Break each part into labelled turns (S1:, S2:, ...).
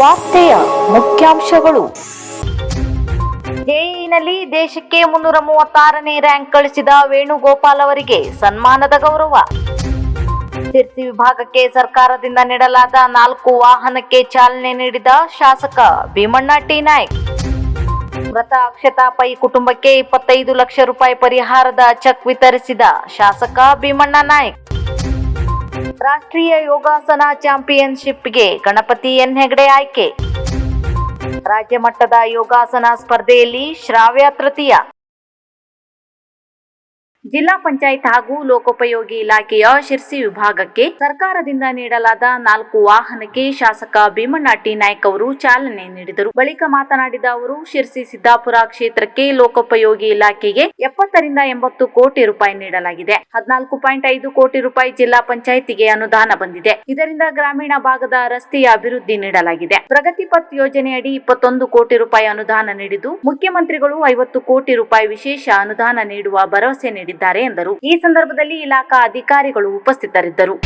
S1: ವಾರ್ತೆಯ ಮುಖ್ಯಾಂಶಗಳು. ಜೆಇನಲ್ಲಿ ದೇಶಕ್ಕೆ ಮುನ್ನೂರ ಮೂವತ್ತಾರನೇ ರ್ಯಾಂಕ್ ಗಳಿಸಿದ ವೇಣುಗೋಪಾಲ್ ಅವರಿಗೆ ಸನ್ಮಾನದ ಗೌರವ. ಸಿರ್ಸಿ ವಿಭಾಗಕ್ಕೆ ಸರ್ಕಾರದಿಂದ ನೀಡಲಾದ ನಾಲ್ಕು ವಾಹನಕ್ಕೆ ಚಾಲನೆ ನೀಡಿದ ಶಾಸಕ ಭೀಮಣ್ಣ ಟಿ. ನಾಯ್ಕ್. ಮೃತ ಅಕ್ಷತಾ ಪೈ ಕುಟುಂಬಕ್ಕೆ ಇಪ್ಪತ್ತೈದು ಲಕ್ಷ ರೂಪಾಯಿ ಪರಿಹಾರದ ಚೆಕ್ ವಿತರಿಸಿದ ಶಾಸಕ ಭೀಮಣ್ಣ ನಾಯ್ಕ್. ರಾಷ್ಟ್ರೀಯ ಯೋಗಾಸನ ಚಾಂಪಿಯನ್ಶಿಪ್ಗೆ ಗಣಪತಿ ಎನ್. ಹೆಗಡೆ ಆಯ್ಕೆ. ರಾಜ್ಯ ಮಟ್ಟದ ಯೋಗಾಸನ ಸ್ಪರ್ಧೆಯಲ್ಲಿ ಶ್ರಾವ್ಯ ತೃತೀಯ. ಜಿಲ್ಲಾ ಪಂಚಾಯತ್ ಹಾಗೂ ಲೋಕೋಪಯೋಗಿ ಇಲಾಖೆಯ ಶಿರ್ಸಿ ವಿಭಾಗಕ್ಕೆ ಸರ್ಕಾರದಿಂದ ನೀಡಲಾದ ನಾಲ್ಕು ವಾಹನಕ್ಕೆ ಶಾಸಕ ಭೀಮಣ್ಣ ಟಿ ನಾಯ್ಕ್ ಅವರು ಚಾಲನೆ ನೀಡಿದರು. ಬಳಿಕ ಮಾತನಾಡಿದ ಅವರು, ಶಿರ್ಸಿ ಸಿದ್ದಾಪುರ ಕ್ಷೇತ್ರಕ್ಕೆ ಲೋಕೋಪಯೋಗಿ ಇಲಾಖೆಗೆ ಎಪ್ಪತ್ತರಿಂದ ಎಂಬತ್ತು ಕೋಟಿ ರೂಪಾಯಿ ನೀಡಲಾಗಿದೆ. ಹದಿನಾಲ್ಕು ಪಾಯಿಂಟ್ ಐದು ಕೋಟಿ ರೂಪಾಯಿ ಜಿಲ್ಲಾ ಪಂಚಾಯತಿಗೆ ಅನುದಾನ ಬಂದಿದೆ. ಇದರಿಂದ ಗ್ರಾಮೀಣ ಭಾಗದ ರಸ್ತೆಯ ಅಭಿವೃದ್ಧಿ ನೀಡಲಾಗಿದೆ. ಪ್ರಗತಿ ಪಥ್ ಯೋಜನೆಯಡಿ ಇಪ್ಪತ್ತೊಂದು ಕೋಟಿ ರೂಪಾಯಿ ಅನುದಾನ ನೀಡಿದ್ದು, ಮುಖ್ಯಮಂತ್ರಿಗಳು ಐವತ್ತು ಕೋಟಿ ರೂಪಾಯಿ ವಿಶೇಷ ಅನುದಾನ ನೀಡುವ ಭರವಸೆ ನೀಡಿದ್ದಾರೆ. ಎಂದರು ಈ ಸಂದರ್ಭದಲ್ಲಿ ಇಲಾಖಾ ಅಧಿಕಾರಿಗಳು ಉಪಸ್ಥಿತರಿದ್ದರು?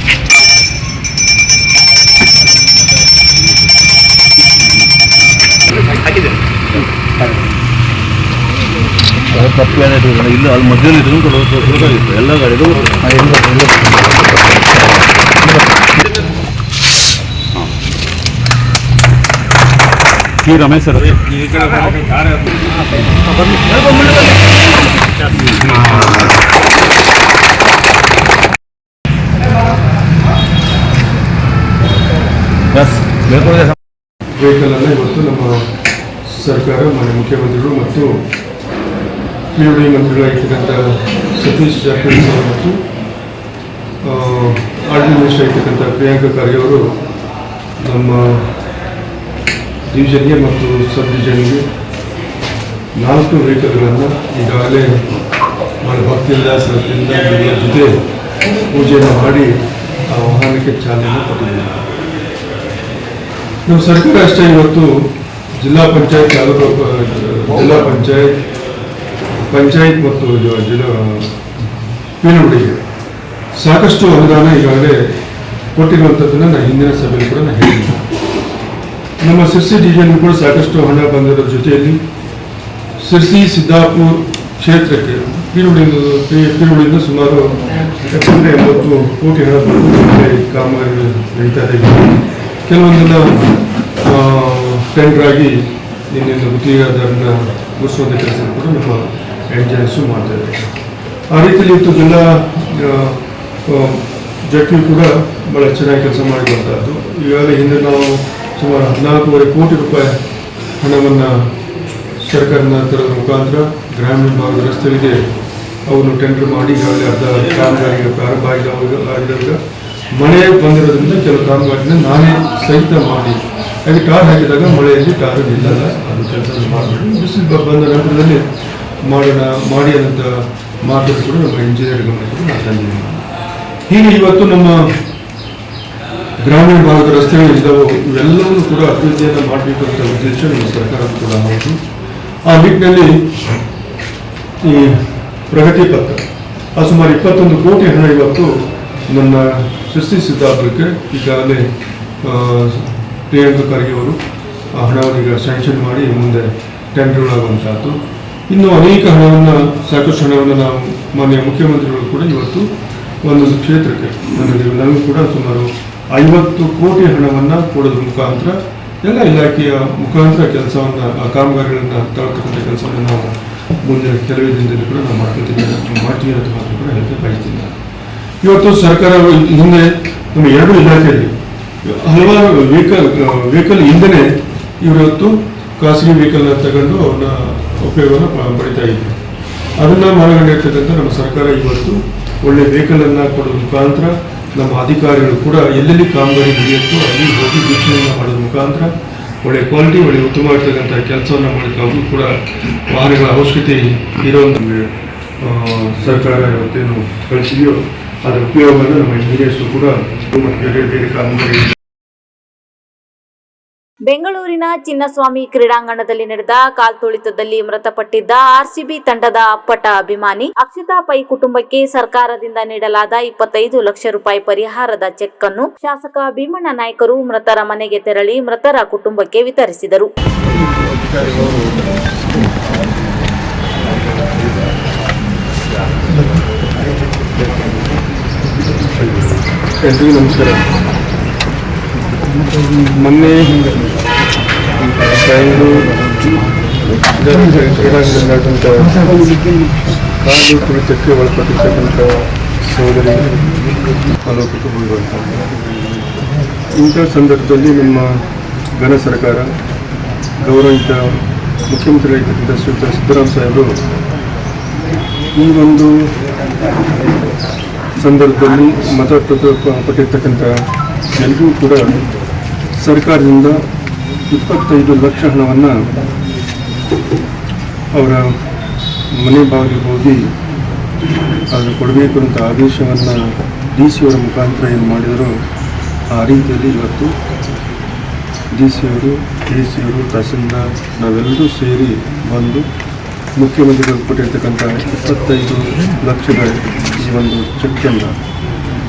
S2: ಇಲ್ಲ ಅಲ್ಲಿ ರಮೇಶ್ ಸರ್
S3: ವೆಹಿಕಲನ್ನು ಇವತ್ತು ನಮ್ಮ ಸರ್ಕಾರ, ಮಾನ್ಯ ಮುಖ್ಯಮಂತ್ರಿಗಳು ಮತ್ತು ಪಿ ಮಂತ್ರಿಗಳಾಗಿರ್ತಕ್ಕಂಥ ಸತೀಶ್ ಜಾರಕಿಹೊಳಿ ಸರ್ ಮತ್ತು ಆರ್ಡಿ ಮಿನಿಸ್ಟರ್ ಆಗಿರ್ತಕ್ಕಂಥ ಪ್ರಿಯಾಂಕಾ ಖರ್ಗೆ ಅವರು ನಮ್ಮ ಡಿವಿಷನ್ಗೆ ಮತ್ತು ಸಬ್ ಡಿವಿಷನ್ಗೆ ನಾಲ್ಕು ವೆಹಿಕಲ್ಗಳನ್ನು ಈಗಾಗಲೇ ಮಾಡಿ ಭಕ್ತಿಯಿಂದ ಶ್ರದ್ಧೆಯಿಂದ ಜೊತೆ ಪೂಜೆಯನ್ನು ಮಾಡಿ ಆ ವಾಹನಕ್ಕೆ ಚಾಲನೆ ಕೊಟ್ಟಿದ್ದಾರೆ. ನಮ್ಮ ಸರ್ಕಾರ ಅಷ್ಟೇ ಇವತ್ತು ಜಿಲ್ಲಾ ಪಂಚಾಯತ್, ತಾಲೂಕು ಜಿಲ್ಲಾ ಪಂಚಾಯತ್ ಪಂಚಾಯತ್ ಮತ್ತು ಜಿಲ್ಲಾ ಪೀನುಡಿಗೆ ಸಾಕಷ್ಟು ಅನುದಾನ ಈಗಾಗಲೇ ಕೊಟ್ಟಿರುವಂಥದ್ದನ್ನು ನಾನು ಹಿಂದಿನ ಸಭೆಯಲ್ಲಿ ಕೂಡ ನಾನು ಹೇಳಿದ್ದೆ. ನಮ್ಮ ಸಿರ್ಸಿ ಡಿವಿಷನ್ ಕೂಡ ಸಾಕಷ್ಟು ಹಣ ಬಂದಿರೋ ಜೊತೆಯಲ್ಲಿ ಸಿರ್ಸಿ, ಸಿದ್ದಾಪುರ್ ಕ್ಷೇತ್ರಕ್ಕೆ ಪೀನುಡಿಯಿಂದ ಪೀನುಡಿಯಿಂದ ಸುಮಾರು ಎಂಬತ್ತು ಕೋಟಿ ಹಣ ಕಾಮಗಾರಿ ನಡೀತಾ ಇದೆ. ಕೆಲವೊಂದೆಲ್ಲ ಟೆಂಡರ್ ಆಗಿ ನಿನ್ನೆ ಗುತ್ತಿಗೆದಾರನ್ನ ಮುಗಿಸುವಂಥ ಕೆಲಸ ಕೂಡ ನಮ್ಮ ಎಂಜಿನಿಯರ್ಸು ಮಾಡ್ತಾ ಇದ್ದಾರೆ. ಆ ರೀತಿಯಲ್ಲಿ ಜಿಲ್ಲಾ ಜಟ್ಟಿ ಕೂಡ ಭಾಳ ಚೆನ್ನಾಗಿ ಕೆಲಸ ಮಾಡಿರುವಂಥದ್ದು ಈಗಾಗಲೇ ಹಿಂದೆ ನಾವು ಸುಮಾರು ಹದಿನಾಲ್ಕೂವರೆ ಕೋಟಿ ರೂಪಾಯಿ ಹಣವನ್ನು ಸರ್ಕಾರದ ತರದ ಮುಖಾಂತರ ಗ್ರಾಮೀಣ ಭಾಗದ ರಸ್ತೆಗಳಿಗೆ ಅವನ್ನು ಟೆಂಡರ್ ಮಾಡಿ, ಈಗಾಗಲೇ ಅರ್ಧ ಕಾಮಗಾರಿಗೆ ಪ್ರಾರಂಭ ಆಗಿದವಾಗ ಆಗಿದಾಗ ಮಳೆ ಬಂದಿರೋದ್ರಿಂದ ಕೆಲವು ಕಾಮಗಾರಿನ ನಾನೇ ಸಹಿತ ಮಾಡಿ. ಹಾಗೆ ಟಾರ್ ಹಾಕಿದಾಗ ಮಳೆಯಲ್ಲಿ ಟಾರ್ ನಿಲ್ಲಲ್ಲ. ಅದು ಕೆಲಸ ಮಾಡಬೇಕು. ಬಿಸಿಲು ಬಂದ ನಂತರದಲ್ಲಿ ಮಾಡೋಣ, ಮಾಡಿ ಅನ್ನೋಂಥ ಮಾತನ್ನು ಕೂಡ ನಮ್ಮ ಇಂಜಿನಿಯರ್ ಗಮನಕ್ಕೆ ನಾನು ತಂದಿದ್ದೀನಿ ಹೀಗೆ ಇವತ್ತು ನಮ್ಮ ಗ್ರಾಮೀಣ ಭಾಗದ ರಸ್ತೆಗಳು ಇದ್ದಾವೆ, ಇವೆಲ್ಲವನ್ನೂ ಕೂಡ ಅಭಿವೃದ್ಧಿಯನ್ನು ಮಾಡಬೇಕು ಅಂತ ಉದ್ದೇಶ ನಮ್ಮ ಸರ್ಕಾರ ಕೂಡ ಹೌದು ಆ ನಿಟ್ಟಿನಲ್ಲಿ ಈ ಪ್ರಗತಿ ಪತ್ರ, ಆ ಸುಮಾರು ಇಪ್ಪತ್ತೊಂದು ಕೋಟಿ ಹಣ ಇವತ್ತು ನನ್ನ ಸೃಷ್ಟಿ ಸಿದ್ದಾಪುರಕ್ಕೆ ಈಗಾಗಲೇ ಪ್ರಿಯಾಂಕ ಖರ್ಗೆ ಅವರು ಆ ಹಣವನ್ನು ಈಗ ಸ್ಯಾಂಕ್ಷನ್ ಮಾಡಿ ಮುಂದೆ ಟೆಂಡರ್ಗಳಾಗುವಂಥದ್ದು ಇನ್ನು ಅನೇಕ ಹಣವನ್ನು, ಸಾಕಷ್ಟು ಹಣವನ್ನು ನಾವು ಮಾನ್ಯ ಮುಖ್ಯಮಂತ್ರಿಗಳು ಕೂಡ ಇವತ್ತು ಒಂದೊಂದು ಕ್ಷೇತ್ರಕ್ಕೆ ನಮಗೆ ಕೂಡ ಸುಮಾರು ಐವತ್ತು ಕೋಟಿ ಹಣವನ್ನು ಕೊಡೋದ್ರ ಮುಖಾಂತರ ಎಲ್ಲ ಇಲಾಖೆಯ ಮುಖಾಂತರ ಕೆಲಸವನ್ನು, ಆ ಕಾಮಗಾರಿಗಳನ್ನು ತಗೊಳ್ತಕ್ಕಂಥ ಕೆಲಸವನ್ನು ನಾವು ಮುಂದಿನ ಕೆಲವೇ ದಿನದಲ್ಲಿ ಕೂಡ ನಾವು ಮಾಡ್ಕೊಳ್ತೀವಿ ಮಾಡ್ತೀವಿ ಅಂತ ಮಾತ್ರ ಕೂಡ ಹೇಳಕ್ಕೆ ಬಯಸ್ತೀನಿ. ಇವತ್ತು ಸರ್ಕಾರ ಹಿಂದೆ ನಮ್ಮ ಎರಡು ಇಲಾಖೆಯಲ್ಲಿ ಹಲವಾರು ವೆಹಿಕಲ್ ವೆಹಿಕಲ್ ಹಿಂದೆನೇ ಇವತ್ತು ಖಾಸಗಿ ವೆಹಿಕಲ್ನ ತಗೊಂಡು ಅವನ್ನ ಉಪಯೋಗವನ್ನು ಪಡಿತಾ ಅದನ್ನು ಅದನ್ನ ಮನಗಂಡಿರ್ತಕ್ಕಂಥ ನಮ್ಮ ಸರ್ಕಾರ ಇವತ್ತು ಒಳ್ಳೆ ವೆಹಿಕಲನ್ನು ಕೊಡೋ ಮುಖಾಂತರ ನಮ್ಮ ಅಧಿಕಾರಿಗಳು ಕೂಡ ಎಲ್ಲೆಲ್ಲಿ ಕಾಮಗಾರಿ ನಡೆಯುತ್ತೋ ಅಲ್ಲಿ ಹೋಗಿ ವೀಕ್ಷಣೆಯನ್ನು ಮಾಡೋದ್ರ ಮುಖಾಂತರ ಒಳ್ಳೆ ಕ್ವಾಲಿಟಿ ಒಳ್ಳೆ ಉತ್ತಮವಾಗಿರ್ತಕ್ಕಂಥ ಕೆಲಸವನ್ನು ಮಾಡಲಿಕ್ಕೆ ಅವರು ಕೂಡ ವಾಹನಗಳ ಅವಶ್ಯಕತೆ ಇರೋ ಸರ್ಕಾರ ಇವತ್ತೇನು ಕಳಿಸಿದೆಯೋ ಅದರ ಉಪಯೋಗವನ್ನು ನಮ್ಮ ಇಂಜಿನಿಯರ್ಸು ಕೂಡ ಬೇರೆ ಬೇರೆ ಕಾಮಗಾರಿ
S1: ಬೆಂಗಳೂರಿನ ಚಿನ್ನಸ್ವಾಮಿ ಕ್ರೀಡಾಂಗಣದಲ್ಲಿ ನಡೆದ ಕಾಲ್ತುಳಿತದಲ್ಲಿ ಮೃತಪಟ್ಟಿದ್ದ ಆರ್ಸಿಬಿ ತಂಡದ ಅಪ್ಪಟ ಅಭಿಮಾನಿ ಅಕ್ಷಿತಾ ಪೈ ಕುಟುಂಬಕ್ಕೆ ಸರ್ಕಾರದಿಂದ ನೀಡಲಾದ ಇಪ್ಪತ್ತೈದು ಲಕ್ಷ ರೂಪಾಯಿ ಪರಿಹಾರದ ಚೆಕ್ ಅನ್ನು ಶಾಸಕ ಭೀಮಣ್ಣ ನಾಯ್ಕರು ಮೃತರ ಮನೆಗೆ ತೆರಳಿ ಮೃತರ ಕುಟುಂಬಕ್ಕೆ ವಿತರಿಸಿದರು.
S3: ಎಲ್ರಿಗೂ ನಮಸ್ಕಾರ ಮೊನ್ನೆ ಕಾಲು ಕುರಿತಕ್ಕೆ ಒಳಪಟ್ಟಿರ್ತಕ್ಕಂಥ ಸಹೋದರಿ ಹಲವು ಕುಟುಂಬಗಳು ಇಂಥ ಸಂದರ್ಭದಲ್ಲಿ ನಮ್ಮ ಘನ ಸರ್ಕಾರ, ಗೌರವಿತ ಮುಖ್ಯಮಂತ್ರಿಯಾಗಿರ್ತಕ್ಕಂಥ ಶ್ರೀಯುತ ಸಿದ್ದರಾಮ ಸಾಹೇಬರು ಈ ಒಂದು ಸಂದರ್ಭದಲ್ಲಿ ಮತ ಪಟ್ಟಿರ್ತಕ್ಕಂಥ ಎಲ್ಲರೂ ಕೂಡ ಸರ್ಕಾರದಿಂದ ಇಪ್ಪತ್ತೈದು ಲಕ್ಷ ಹಣವನ್ನು ಅವರ ಮನೆ ಬಾಗಿಲಿಗೆ ಹೋಗಿ ಅದು ಕೊಡಬೇಕು ಅಂತ ಆದೇಶವನ್ನು ಡಿ ಸಿ ಅವರ ಮುಖಾಂತರ ಏನು ಮಾಡಿದರೋ, ಆ ರೀತಿಯಲ್ಲಿ ಇವತ್ತು ಡಿ ಸಿ ಅವರು ಡಿ ಸಿ ಅವರು, ತಹಸೀಲ್ದಾರ್ ನಾವೆಲ್ಲರೂ ಸೇರಿ ಬಂದು ಮುಖ್ಯಮಂತ್ರಿಗಳು ಕೊಟ್ಟಿರ್ತಕ್ಕಂಥ ಇಪ್ಪತ್ತೈದು ಲಕ್ಷದ ಈ ಒಂದು ಚೆಕ್ಕನ್ನು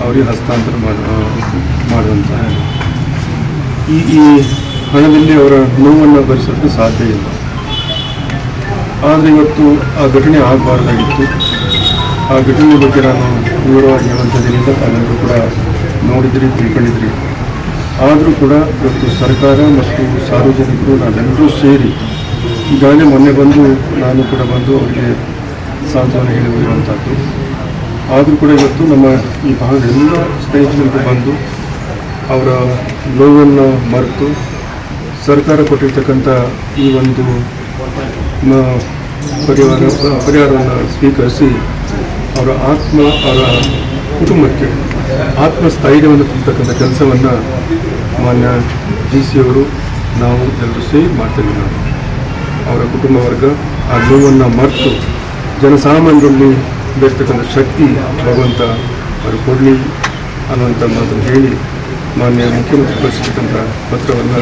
S3: ಅವರಿಗೆ ಹಸ್ತಾಂತರ ಮಾಡ ಮಾಡುವಂಥ ಈ ಈ ಹಣದಲ್ಲಿ ಅವರ ನೋವನ್ನು ಭರಿಸೋಕ್ಕೆ ಸಾಧ್ಯ ಇಲ್ಲ. ಆದರೆ ಇವತ್ತು ಆ ಘಟನೆ ಆಗಬಾರ್ದಾಗಿತ್ತು. ಆ ಘಟನೆ ಬಗ್ಗೆ ನಾನು ವಿವರವಾಗಿ ಹೇಳುವಂಥದ್ದರಿಂದ ತಾವೆಲ್ಲರೂ ಕೂಡ ನೋಡಿದ್ರಿ, ತಿಳ್ಕೊಂಡಿದ್ರಿ. ಆದರೂ ಕೂಡ ಇವತ್ತು ಸರ್ಕಾರ ಮತ್ತು ಸಾರ್ವಜನಿಕರು ನಾವೆಲ್ಲರೂ ಸೇರಿ ಈಗಾಗಲೇ ಮೊನ್ನೆ ಬಂದು ನಾನು ಕೂಡ ಬಂದು ಅವರಿಗೆ ಸಾಂತ್ವನ ಹೇಳಿ ಆದರೂ ಕೂಡ ಇವತ್ತು ನಮ್ಮ ಈ ಭಾಗದ ಎಲ್ಲ ಸ್ನೇಹಿತರಿಗೆ ಬಂದು ಅವರ ನೋವನ್ನು ಮರೆತು ಸರ್ಕಾರ ಕೊಟ್ಟಿರ್ತಕ್ಕಂಥ ಈ ಒಂದು ಪರಿಹಾರ, ಪರಿಹಾರವನ್ನು ಸ್ವೀಕರಿಸಿ ಅವರ ಆತ್ಮ, ಅವರ ಕುಟುಂಬಕ್ಕೆ ಆತ್ಮಸ್ಥೈರ್ಯವನ್ನು ತುಂಬತಕ್ಕಂಥ ಕೆಲಸವನ್ನು ಮಾನ್ಯ ಡಿ ಸಿ ಅವರು, ನಾವು ಎಲ್ಲರೂ ಸೇರಿ ಮಾಡ್ತೇವೆ ನಾವು ಅವರ ಕುಟುಂಬ ವರ್ಗ ಆ ನೋವನ್ನು ಮರೆತು ಜನಸಾಮಾನ್ಯರಲ್ಲಿ ಬೇರ್ತಕ್ಕಂಥ ಶಕ್ತಿ ಭಗವಂತ ಅವರು ಕೊಡಲಿ ಅನ್ನುವಂಥ ಮಾತನ್ನು ಹೇಳಿ ಮಾನ್ಯ ಮುಖ್ಯಮಂತ್ರಿ ಕಳಿಸಿರ್ತಕ್ಕಂಥ ಪತ್ರವನ್ನು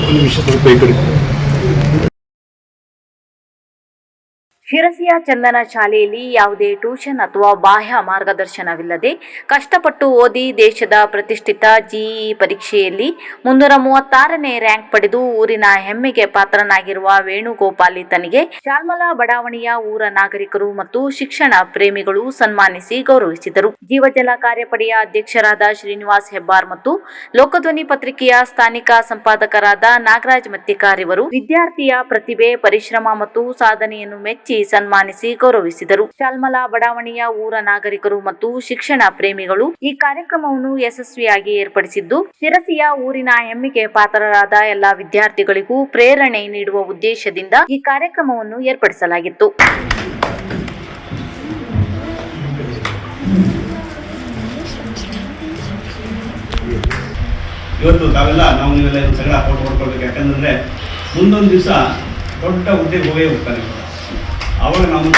S3: ಒಂದು ನಿಮಿಷ ಸ್ವಲ್ಪ ಈ ಕಡೆ.
S1: ಶಿರಸಿಯ ಚಂದನ ಶಾಲೆಯಲ್ಲಿ ಯಾವುದೇ ಟ್ಯೂಷನ್ ಅಥವಾ ಬಾಹ್ಯ ಮಾರ್ಗದರ್ಶನವಿಲ್ಲದೆ ಕಷ್ಟಪಟ್ಟು ಓದಿ ದೇಶದ ಪ್ರತಿಷ್ಠಿತ ಜಿಇ ಪರೀಕ್ಷೆಯಲ್ಲಿ ಮುನ್ನೂರ ಮೂವತ್ತಾರನೇ ರ್ಯಾಂಕ್ ಪಡೆದು ಊರಿನ ಹೆಮ್ಮೆಗೆ ಪಾತ್ರನಾಗಿರುವ ವೇಣುಗೋಪಾಲಿ ಈತನಿಗೆ ಶಾಲ್ಮಲಾ ಬಡಾವಣೆಯ ಊರ ನಾಗರಿಕರು ಮತ್ತು ಶಿಕ್ಷಣ ಪ್ರೇಮಿಗಳು ಸನ್ಮಾನಿಸಿ ಗೌರವಿಸಿದರು. ಜೀವಜಲ ಕಾರ್ಯಪಡೆಯ ಅಧ್ಯಕ್ಷರಾದ ಶ್ರೀನಿವಾಸ್ ಹೆಬ್ಬಾರ್ ಮತ್ತು ಲೋಕಧ್ವನಿ ಪತ್ರಿಕೆಯ ಸ್ಥಾನಿಕ ಸಂಪಾದಕರಾದ ನಾಗರಾಜ್ ಮತ್ತಿಕಾರ್ ಇವರು ವಿದ್ಯಾರ್ಥಿಯ ಪ್ರತಿಭೆ, ಪರಿಶ್ರಮ ಮತ್ತು ಸಾಧನೆಯನ್ನು ಮೆಚ್ಚಿ ಸನ್ಮಾನಿಸಿ ಗೌರವಿಸಿದರು. ಶಾಲ್ಮಲಾ ಬಡಾವಣೆಯ ಊರ ನಾಗರಿಕರು ಮತ್ತು ಶಿಕ್ಷಣ ಪ್ರೇಮಿಗಳು ಈ ಕಾರ್ಯಕ್ರಮವನ್ನು ಯಶಸ್ವಿಯಾಗಿ ಏರ್ಪಡಿಸಿದ್ದು, ಶಿರಸಿಯ ಊರಿನ ಹೆಮ್ಮೆಗೆ ಪಾತ್ರರಾದ ಎಲ್ಲಾ ವಿದ್ಯಾರ್ಥಿಗಳಿಗೂ ಪ್ರೇರಣೆ ನೀಡುವ ಉದ್ದೇಶದಿಂದ ಈ ಕಾರ್ಯಕ್ರಮವನ್ನು ಏರ್ಪಡಿಸಲಾಗಿತ್ತು.
S4: ಇವತ್ತು ತಾವೆಲ್ಲ ನಾವು ನೀವೆಲ್ಲ ಸಗಳ ಫೋಟೋ ಹೊಡ್ಕೊಳ್ಬೇಕು. ಯಾಕಂದ್ರೆ ಮುಂದೊಂದು ದಿವಸ ದೊಡ್ಡ ಹುದ್ದೆಗೆ ಹೋಗೇ ಹೋಗ್ತಾನೆ. ಅವಾಗ ನಾವು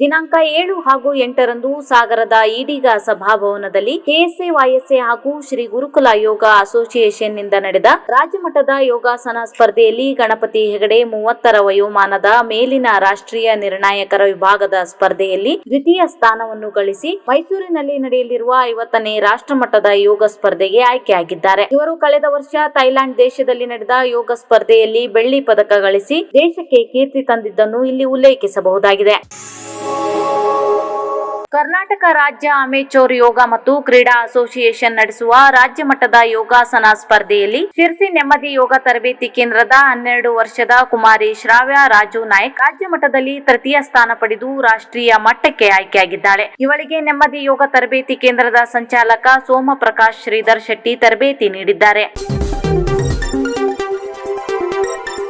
S1: ದಿನಾಂಕ ಏಳು ಹಾಗೂ ಎಂಟರಂದು ಸಾಗರದ ಈಡಿಗ ಸಭಾಭವನದಲ್ಲಿ ಕೆಎಸ್ಎ ವಾಯಸ್ಎ ಹಾಗೂ ಶ್ರೀ ಗುರುಕುಲ ಯೋಗ ಅಸೋಸಿಯೇಷನ್ನಿಂದ ನಡೆದ ರಾಜ್ಯಮಟ್ಟದ ಯೋಗಾಸನ ಸ್ಪರ್ಧೆಯಲ್ಲಿ ಗಣಪತಿ ಹೆಗಡೆ ಮೂವತ್ತರ ವಯೋಮಾನದ ಮೇಲಿನ ರಾಷ್ಟ್ರೀಯ ನಿರ್ಣಾಯಕರ ವಿಭಾಗದ ಸ್ಪರ್ಧೆಯಲ್ಲಿ ದ್ವಿತೀಯ ಸ್ಥಾನವನ್ನು ಗಳಿಸಿ ಮೈಸೂರಿನಲ್ಲಿ ನಡೆಯಲಿರುವ ಐವತ್ತನೇ ರಾಷ್ಟ್ರಮಟ್ಟದ ಯೋಗ ಸ್ಪರ್ಧೆಗೆ ಆಯ್ಕೆಯಾಗಿದ್ದಾರೆ. ಇವರು ಕಳೆದ ವರ್ಷ ಥೈಲ್ಯಾಂಡ್ ದೇಶದಲ್ಲಿ ನಡೆದ ಯೋಗ ಸ್ಪರ್ಧೆಯಲ್ಲಿ ಬೆಳ್ಳಿ ಪದಕ ಗಳಿಸಿ ದೇಶಕ್ಕೆ ಕೀರ್ತಿ ತಂದಿದ್ದನ್ನು ಇಲ್ಲಿ ಉಲ್ಲೇಖಿಸಬಹುದಾಗಿದೆ. ಕರ್ನಾಟಕ ರಾಜ್ಯ ಅಮೆಚೋರ್ ಯೋಗ ಮತ್ತು ಕ್ರೀಡಾ ಅಸೋಸಿಯೇಷನ್ ನಡೆಸುವ ರಾಜ್ಯ ಮಟ್ಟದ ಯೋಗಾಸನ ಸ್ಪರ್ಧೆಯಲ್ಲಿ ಶಿರ್ಸಿ ನೆಮ್ಮದಿ ಯೋಗ ತರಬೇತಿ ಕೇಂದ್ರದ ಹನ್ನೆರಡು ವರ್ಷದ ಕುಮಾರಿ ಶ್ರಾವ್ಯ ರಾಜು ನಾಯ್ಕ್ ರಾಜ್ಯ ಮಟ್ಟದಲ್ಲಿ ತೃತೀಯ ಸ್ಥಾನ ಪಡೆದು ರಾಷ್ಟ್ರೀಯ ಮಟ್ಟಕ್ಕೆ ಆಯ್ಕೆಯಾಗಿದ್ದಾಳೆ. ಇವಳಿಗೆ ನೆಮ್ಮದಿ ಯೋಗ ತರಬೇತಿ ಕೇಂದ್ರದ ಸಂಚಾಲಕ ಸೋಮ ಪ್ರಕಾಶ್ ಶ್ರೀಧರ್ ಶೆಟ್ಟಿ ತರಬೇತಿ ನೀಡಿದ್ದಾರೆ.